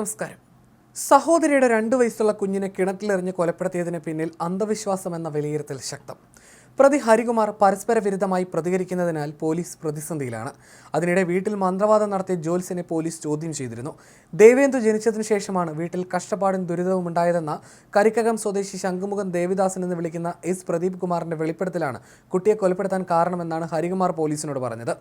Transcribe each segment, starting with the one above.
നമസ്കാരം. സഹോദരിയുടെ രണ്ടു വയസ്സുള്ള കുഞ്ഞിനെ കിണറ്റിലെറിഞ്ഞ് കൊലപ്പെടുത്തിയതിന് പിന്നിൽ അന്ധവിശ്വാസം എന്ന വിലയിരുത്തൽ ശക്തം. പ്രതി ഹരികുമാർ പരസ്പര വിരുദ്ധമായി പ്രതികരിക്കുന്നതിനാൽ പോലീസ് പ്രതിസന്ധിയിലാണ്. അതിനിടെ വീട്ടിൽ മന്ത്രവാദം നടത്തിയ ജോൽസിനെ പോലീസ് ചോദ്യം ചെയ്തിരുന്നു. ദേവേന്ദു ജനിച്ചതിനു ശേഷമാണ് വീട്ടിൽ കഷ്ടപ്പാടും ദുരിതവും ഉണ്ടായതെന്ന കരിക്കകം സ്വദേശി ശംഖുമുഖം ദേവിദാസൻ എന്ന് വിളിക്കുന്ന എസ്. പ്രദീപ് കുമാറിന്റെ വെളിപ്പെടുത്തലാണ് കുട്ടിയെ കൊലപ്പെടുത്താൻ കാരണമെന്നാണ് ഹരികുമാർ പോലീസിനോട് പറഞ്ഞത്.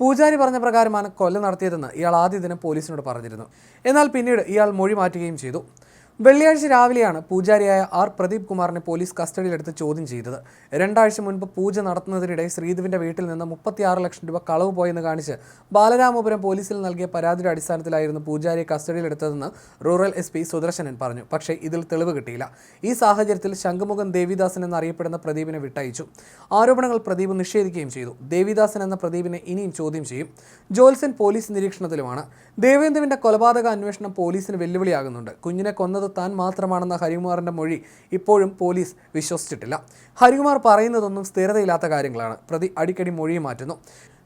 പൂജാരി പറഞ്ഞ പ്രകാരമാണ് കൊല നടത്തിയതെന്ന് ഇയാൾ ആദ്യ ദിനം പോലീസിനോട് പറഞ്ഞിരുന്നു. എന്നാൽ പിന്നീട് ഇയാൾ മൊഴി മാറ്റുകയും ചെയ്തു. വെള്ളിയാഴ്ച രാവിലെയാണ് പൂജാരിയായ ആർ പ്രദീപ് കുമാറിനെ പോലീസ് കസ്റ്റഡിയിലെടുത്ത് ചോദ്യം ചെയ്തത്. രണ്ടാഴ്ച മുൻപ് പൂജ നടത്തുന്നതിനിടെ ശ്രീധുവിന്റെ വീട്ടിൽ നിന്ന് മുപ്പത്തിയാറ് ലക്ഷം രൂപ കളവ് പോയെന്ന് കാണിച്ച് ബാലരാമപുരം പോലീസിൽ നൽകിയ പരാതിയുടെ അടിസ്ഥാനത്തിലായിരുന്നു പൂജാരിയെ കസ്റ്റഡിയിലെടുത്തതെന്ന് റൂറൽ എസ് പി സുദർശനൻ പറഞ്ഞു. പക്ഷേ ഇതിൽ തെളിവ് കിട്ടിയില്ല. ഈ സാഹചര്യത്തിൽ ശംഖുമുഖം ദേവിദാസൻ എന്നറിയപ്പെടുന്ന പ്രദീപിനെ വിട്ടയച്ചു. ആരോപണങ്ങൾ പ്രദീപ് നിഷേധിക്കുകയും ചെയ്തു. ദേവിദാസൻ എന്ന പ്രദീപിനെ ഇനിയും ചോദ്യം ചെയ്യും. ജോൽസൻ പോലീസ് നിരീക്ഷണത്തിലുമാണ്. ദേവേന്ദ്രവിന്റെ കൊലപാതക അന്വേഷണം പോലീസിന് വെല്ലുവിളിയാകുന്നുണ്ട്. കുഞ്ഞിനെ കൊന്നത് താൻ മാത്രമാണെന്ന ഹരികുമാറിന്റെ മൊഴി ഇപ്പോഴും പോലീസ് വിശ്വസിച്ചിട്ടില്ല. ഹരികുമാർ പറയുന്നതൊന്നും സ്ഥിരതയില്ലാത്ത കാര്യങ്ങളാണ്. പ്രതി അടിക്കടി മൊഴി മാറ്റുന്നു.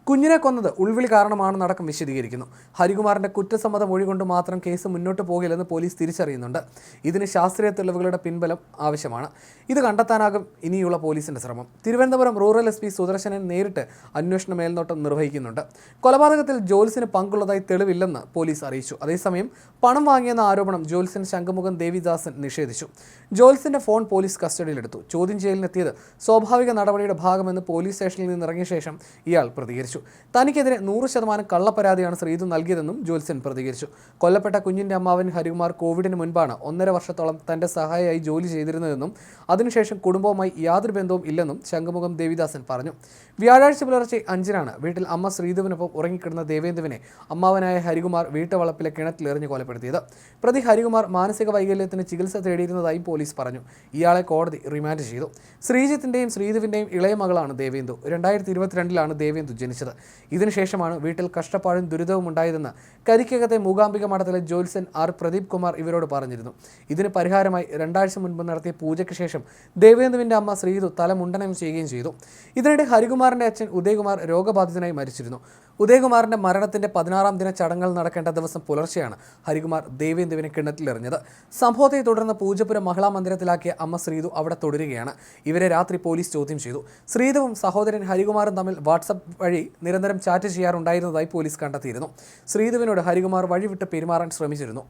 കുഞ്ഞിനെ കൊന്നത് ഉൾവിളി കാരണമാണെന്നടക്കം വിശദീകരിക്കുന്നു. ഹരികുമാറിന്റെ കുറ്റസമ്മത മൊഴി കൊണ്ട് മാത്രം കേസ് മുന്നോട്ട് പോകില്ലെന്ന് പോലീസ് തിരിച്ചറിയുന്നുണ്ട്. ഇതിന് ശാസ്ത്രീയ തെളിവുകളുടെ പിൻബലം ആവശ്യമാണ്. ഇത് കണ്ടെത്താനാകും ഇനിയുള്ള പോലീസിന്റെ ശ്രമം. Thiruvananthapuram rural S P Sudarshanan നേരിട്ട് അന്വേഷണ മേൽനോട്ടം നിർവഹിക്കുന്നുണ്ട്. കൊലപാതകത്തിൽ ജോൽസിന് പങ്കുള്ളതായി തെളിവില്ലെന്ന് പോലീസ് അറിയിച്ചു. അതേസമയം പണം വാങ്ങിയെന്ന ആരോപണം ജോൽസിൻ ശംഖുമുഖം ദേവിദാസൻ നിഷേധിച്ചു. ജോൽസിന്റെ ഫോൺ പോലീസ് കസ്റ്റഡിയിലെടുത്തു. ചോദ്യം ചെയ്യലിനെത്തിയത് സ്വാഭാവിക നടപടിയുടെ ഭാഗമെന്ന് പോലീസ് സ്റ്റേഷനിൽ നിന്ന് ഇറങ്ങിയ ശേഷം ഇയാൾ പ്രതികരിച്ചു. തനിക്കെതിരെ നൂറ് ശതമാനം കള്ളപ്പരാതിയാണ് ശ്രീതു നൽകിയതെന്നും ജോൽസൻ പ്രതികരിച്ചു. കൊല്ലപ്പെട്ട കുഞ്ഞിന്റെ അമ്മാവൻ ഹരികുമാർ കോവിഡിന് മുൻപാണ് ഒന്നര വർഷത്തോളം തന്റെ സഹായിയായി ജോലി ചെയ്തിരുന്നതെന്നും അതിനുശേഷം കുടുംബവുമായി യാതൊരു ബന്ധവും ഇല്ലെന്നും ശംഖുമുഖം ദേവിദാസൻ പറഞ്ഞു. വ്യാഴാഴ്ച പുലർച്ചെ അഞ്ചിനാണ് വീട്ടിൽ അമ്മ ശ്രീധുവിനൊപ്പം ഉറങ്ങിക്കിടന്ന ദേവേന്ദുവിനെ അമ്മാവനായ ഹരികുമാർ വീട്ടുവളപ്പിലെ കിണറ്റിലെറിഞ്ഞ് കൊലപ്പെടുത്തിയത്. പ്രതി ഹരികുമാർ മാനസിക വൈകല്യത്തിന് ചികിത്സ തേടിയിരുന്നതായും പോലീസ് പറഞ്ഞു. ഇയാളെ കോടതി റിമാൻഡ് ചെയ്തു. ശ്രീജിത്തിന്റെയും ശ്രീധുവിന്റെയും ഇളയ മകളാണ് ദേവേന്ദു. രണ്ടായിരത്തി ഇരുപത്തിരണ്ടിലാണ് ദേവേന്ദു ജനിച്ചത്. ഇതിനുശേഷമാണ് വീട്ടിൽ കഷ്ടപ്പാടും ദുരിതവും ഉണ്ടായതെന്ന് കരിക്കകത്തെ മൂകാംബിക മഠത്തിലെ ജോത്സൻ ആർ പ്രദീപ് കുമാർ ഇവരോട് പറഞ്ഞിരുന്നു. ഇതിന് പരിഹാരമായി രണ്ടാഴ്ച മുൻപ് നടത്തിയ പൂജയ്ക്ക് ശേഷം ദേവേന്ദുവിന്റെ അമ്മ ശ്രീതു തലമുണ്ടനം ചെയ്യുകയും ചെയ്തു. ഇതിനിടെ ഹരികുമാറിന്റെ അച്ഛൻ ഉദയകുമാർ രോഗബാധിതനായി മരിച്ചിരുന്നു. ഉദയകുമാറിന്റെ മരണത്തിന്റെ പതിനാറാം ദിന ചടങ്ങുകൾ നടക്കേണ്ട ദിവസം പുലർച്ചെയാണ് ഹരികുമാർ ദേവേന്ദുവിനെ കിണറ്റിലെറിഞ്ഞത്. സംഭവത്തെ തുടർന്ന് പൂജപുരം മഹിളാ മന്ദിരത്തിലാക്കിയ അമ്മ ശ്രീതു അവിടെ തുടരുകയാണ്. ഇവരെ രാത്രി പോലീസ് ചോദ്യം ചെയ്തു. ശ്രീതുവും സഹോദരൻ ഹരികുമാറും തമ്മിൽ വാട്സപ്പ് വഴി നിരന്തരം ചാറ്റ് ചെയ്യാറുണ്ടായിരുന്നതായി പോലീസ് കണ്ടെത്തിയിരുന്നു. ശ്രീതുവിനോട് ഹരികുമാർ വഴിവിട്ട് പെരുമാറാൻ ശ്രമിച്ചിരുന്നു.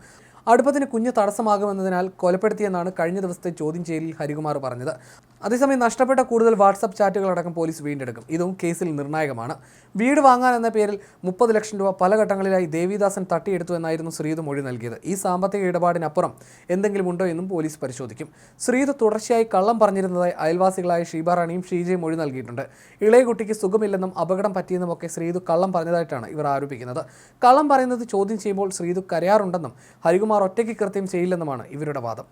അടുപ്പത്തിന് കുഞ്ഞ് തടസ്സമാകുമെന്നതിനാൽ കൊലപ്പെടുത്തിയെന്നാണ് കഴിഞ്ഞ ദിവസത്തെ ചോദ്യം ചെയ്യലിൽ ഹരികുമാർ പറഞ്ഞത്. അതേസമയം നഷ്ടപ്പെട്ട കൂടുതൽ വാട്സപ്പ് ചാറ്റുകളടക്കം പോലീസ് വീണ്ടെടുക്കും. ഇതും കേസിൽ നിർണായകമാണ്. വീട് വാങ്ങാൻ എന്ന പേരിൽ മുപ്പത് ലക്ഷം രൂപ പല ഘട്ടങ്ങളിലായി ദേവിദാസൻ തട്ടിയെടുത്തു എന്നായിരുന്നു ശ്രീധു മൊഴി നൽകിയത്. ഈ സാമ്പത്തിക ഇടപാടിനപ്പുറം എന്തെങ്കിലും ഉണ്ടോ എന്നും പോലീസ് പരിശോധിക്കും. ശ്രീധു തുടർച്ചയായി കള്ളം പറഞ്ഞിരുന്നതായി അയൽവാസികളായ ഷീബാറാണിയും ഷീജയും മൊഴി നൽകിയിട്ടുണ്ട്. ഇളയ കുട്ടിക്ക് സുഖമില്ലെന്നും അപകടം പറ്റിയെന്നുമൊക്കെ ശ്രീതു കള്ളം പറഞ്ഞതായിട്ടാണ് ഇവർ ആരോപിക്കുന്നത്. കള്ളം പറയുന്നത് ചോദ്യം ചെയ്യുമ്പോൾ ശ്രീതു കരയാറുണ്ടെന്നും ഹരികുമാർ ഒറ്റയ്ക്ക് കൃത്യം ചെയ്യില്ലെന്നുമാണ് ഇവരുടെ വാദം.